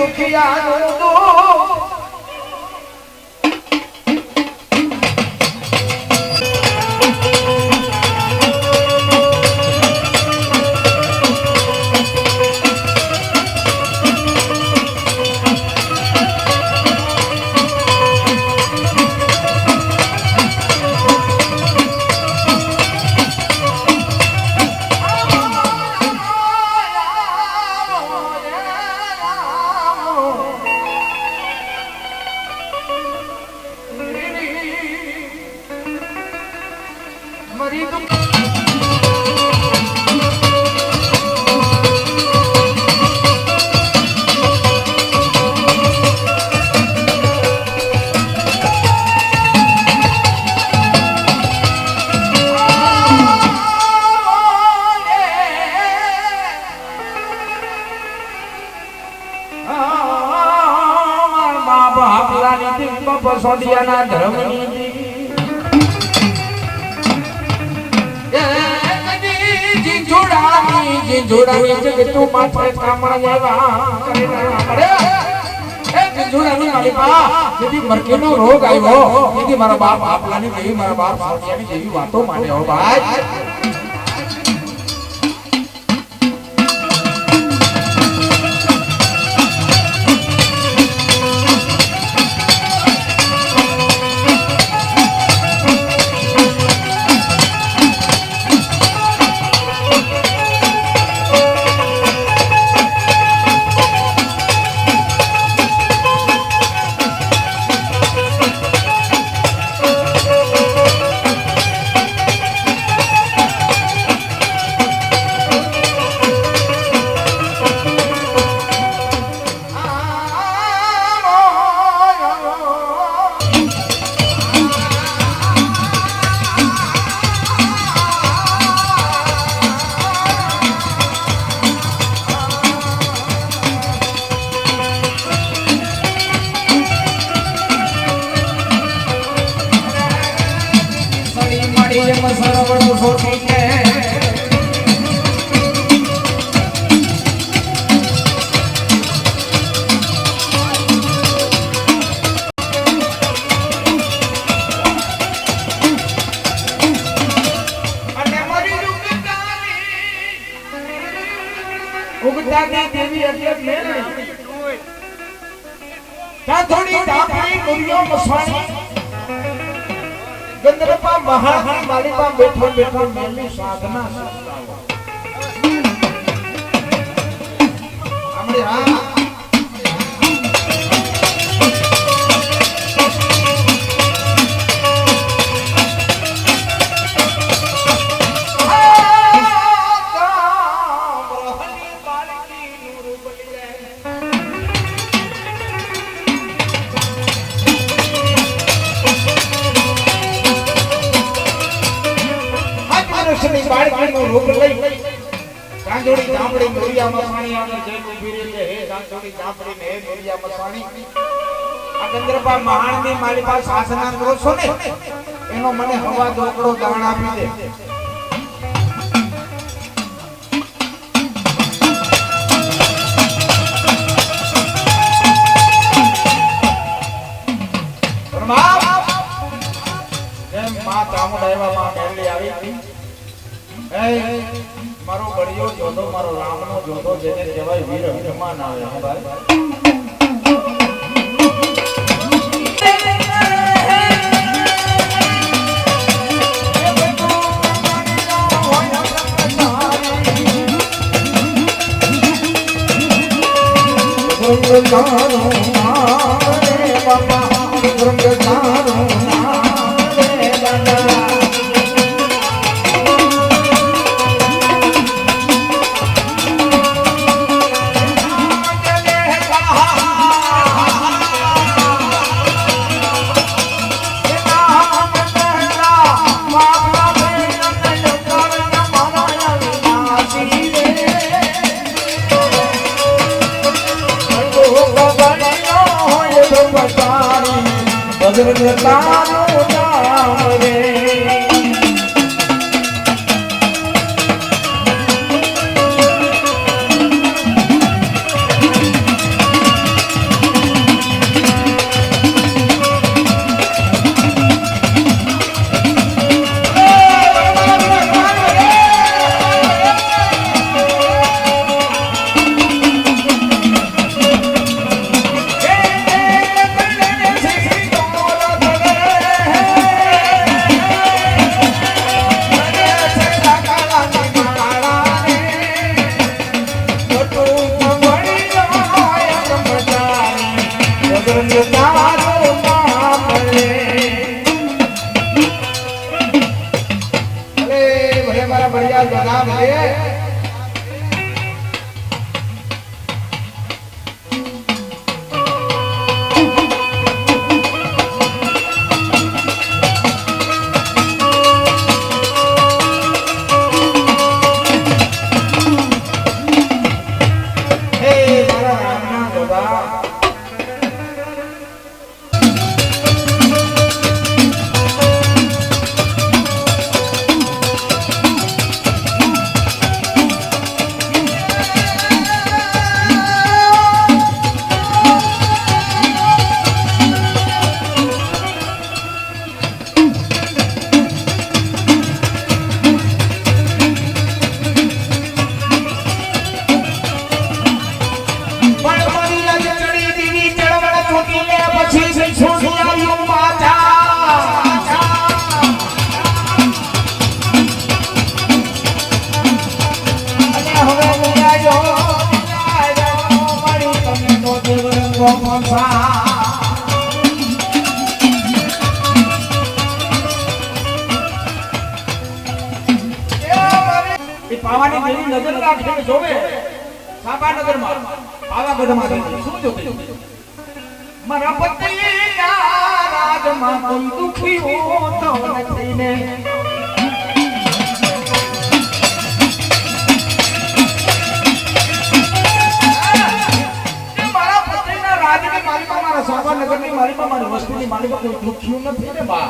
દુખિયા દુઃખ સોડિયાના ધર્મની જોડાની જે જોડાની જગ તું માથે કામણ મારી પા જેથી મરકેનો રોગ આવ્યો જેથી મારા બાપ આપલાની જેવી મારા બાપ સોડિયાની જેવી વાતો માને ભાઈ ત્યાં થોડી ડાપણી ગુરિયો મસવાણી ગંદરપા મહાની માલિકા બેઠો બેઠો મેલની સાધના. સસ્તાવો આપણે હા બાળકીનો રૂપ લઈ. ચાંદોડી ચામડી મોરિયામાં પાણી આગળ જઈને ઊભી રહી છે. હે, ચાંદોડી ચામડી ને હે મોરિયામાં પાણી. આ મહાન મહાણની મારી પાસે શાસના કરો છો ને? એનો મને હવા દોકડો દાણ આપી દે. માં ચામુંડા એવા માં મેરડી આવી. એ મારો બળિયો જોધો મારો રામનો જોધો જેને કહેવાય વીર હનુમાન આવે હે ભાઈ? બજરંગતાનું નામ રે પાવાની જેવી નજર રાખે જોવે સાબાનગરમાં પાવાગઢમાં શું જોવે? મારા પતિના રાજમાં કોઈ દુખી હોતો નથી ને? મારી મારા મારા સાબાનગરની માલિકા મારી વસ્તીની માલિકા કોઈ દુખ્યું નથી ને બા?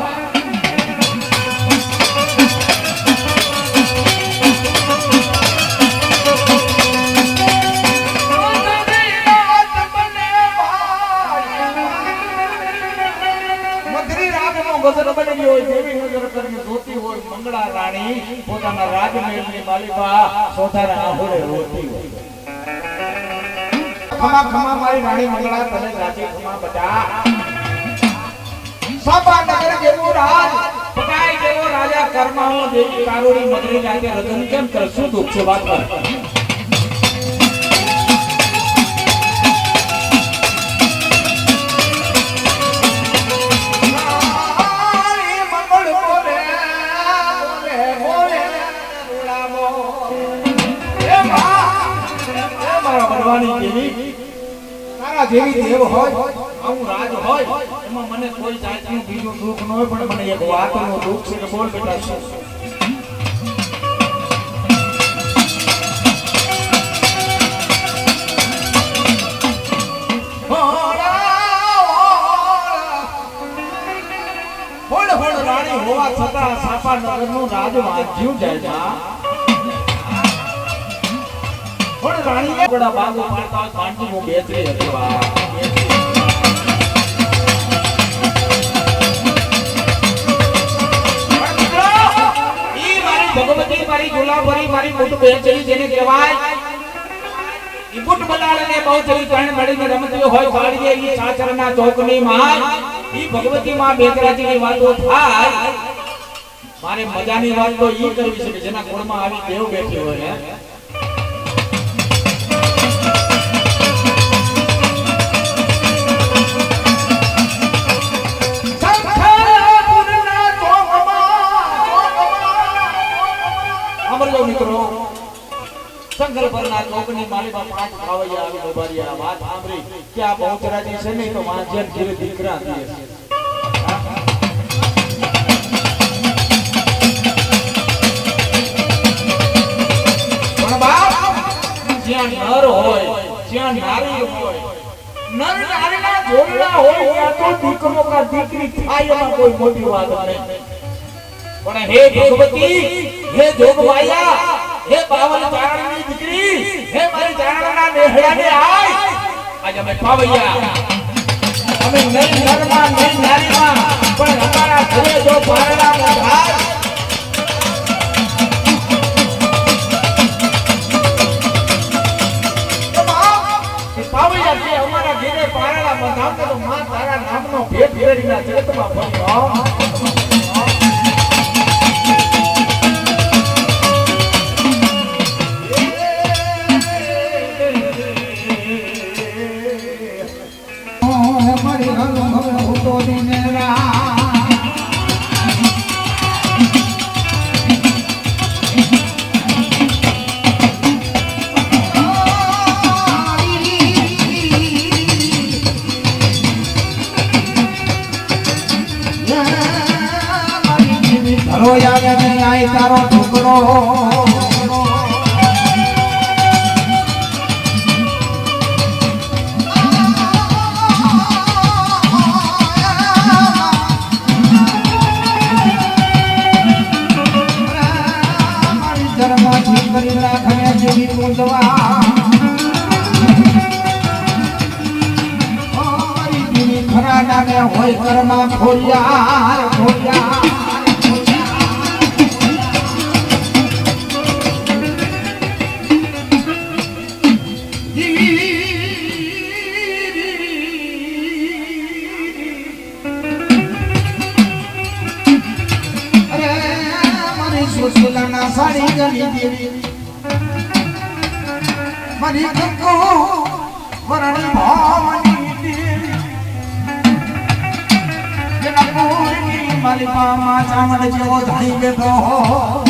ખમા ખમા મારી રાણી મંગળા તને રાજી ખમા બટા. સાપા કર્માઓ દેવી કારોડી મગરી લાગે રતન કેમ કર? શું દુઃખ છે વાત તારા જેવી દેવ હોય. આવું રાજ હોય, એમાં મને કોઈ જાતનું બીજું દુઃખ ન હોય, પણ મને એક વાતનું દુઃખ છે કે બોલ બેટા, શું? રાણી હોવા છતાં સાપા નગરનું રાજ વાંચ્યું જાય છે હોળ બડા બાગો પાડતા પાંચમું બેતરી હતી મારી ગુલાબરી મારી મોટું બેચરી જેને કહેવાય ઈબુટ બુટ બલાળને બહુ ચરી ત્રણ મળીને રમતી હોય વાડીએ ઈ સાચરના ચોકની માં ઈ ભગવતી માં બેતરાજીની વાતો થાય. મારે મજાની વાત તો ઈ કરવી છે કે જેના કુળમાં આવી દેવ બેઠી હોય સંકલ્પના ચોકની માલીમાં પાંચ ખાવૈયા આવી ઉભાર્યા વાત સાંભળી કે આ બહુચરાજી છે ને, તો વાંજન ધીરે દીકરા દીએ જ્યાં નર હોય, જ્યાં નારી હોય, નર નારીના જોડલા હોય, ત્યાં તો દીકરો કા દીકરી થાય એમાં કોઈ મોટી વાત નહીં. પણ હે ભગવતી, હે જોગમાયા હે બાવન ચારણની દીકરી, હે મારી ચારણના નેહડાને આય. આજ અમે પાવૈયા અમે નહીં નરમાં નહીં નારીમાં, પણ અમારા ઘરે જો પારણા બંધાય પાવૈયા છે, અમારા ઘરે પારણા બંધાવતો તો માં તારા નામનો ભેટ કરીને જગતમાં ફરતો ધરો યાદ નહીં આય તારો ટુકડો મારી ધર્મથી કરી રાખે જેવી મૂંઝવા ખરા નામે હોય કર્મા ખોલ્યા ખોલ્યા. ચામડ જેવો ધણી બેઠો